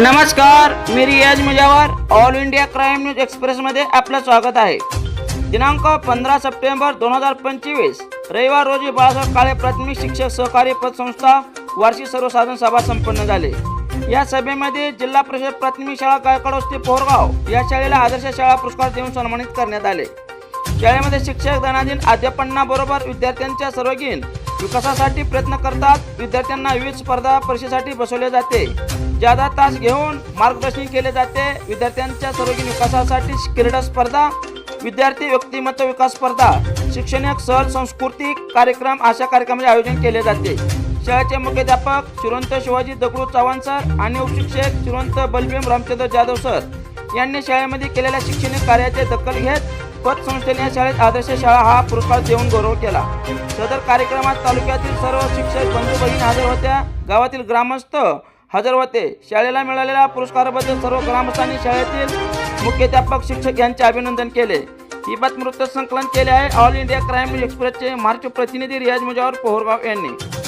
नमस्कार मी Riyaz Mujawar all India crime news एक्सप्रेसमध्ये आपलं स्वागत आहे. दिनांक पंधरा सप्टेंबर दोन हजार पंचवीस रविवार रोजी बाळासाहेब काळे प्राथमिक शिक्षक सहकारी पतसंस्था वार्षिक सर्वसाधारण सभा संपन्न झाली. या सभेमध्ये जिल्हा परिषद प्राथमिक शाळा गायकवाड वस्ती या शाळेला आदर्श शाळा पुरस्कार देऊन सन्मानित करण्यात आले. शाळेमध्ये शिक्षक दैनंदिन अध्यापनाबरोबर विद्यार्थ्यांच्या सर्वगीन विकासासाठी प्रयत्न करतात विद्यार्थ्यांना विविध स्पर्धा परीक्षेसाठी बसवले जाते. जादा तास घेऊन मार्गदर्शन केले जाते विद्यार्थ्यांच्या सर्वांगीण विकासासाठी क्रीडा स्पर्धा विद्यार्थी व्यक्तिमत्व विकास स्पर्धा शैक्षणिक सहज सांस्कृतिक कार्यक्रम अशा कार्यक्रमाचे आयोजन केले जाते. शाळेचे मुख्याध्यापक श्रीवंत शिवाजी दगडू चव्हाण सर आणि उपशिक्षक श्रीवंत बलभीम रामचंद्र जाधव सर यांनी शाळेमध्ये केलेल्या शैक्षणिक कार्याचे दखल घेत पतसंस्थेने या शाळेत आदर्श शाळा हा पुरस्कार देऊन गौरव केला. सदर कार्यक्रमात तालुक्यातील सर्व शिक्षक बंधू बहीण हजर होत्या. गावातील ग्रामस्थ हजर होते. शाळेला मिळालेल्या पुरस्काराबद्दल सर्व ग्रामस्थांनी शाळेतील मुख्याध्यापक शिक्षक यांचे अभिनंदन केले. ही बातमी वृत्तसंकलन केले आहे. ऑल इंडिया क्राईम एक्सप्रेसचे महाराष्ट्र प्रतिनिधी रियाज मुजावर पोहरगाव यांनी.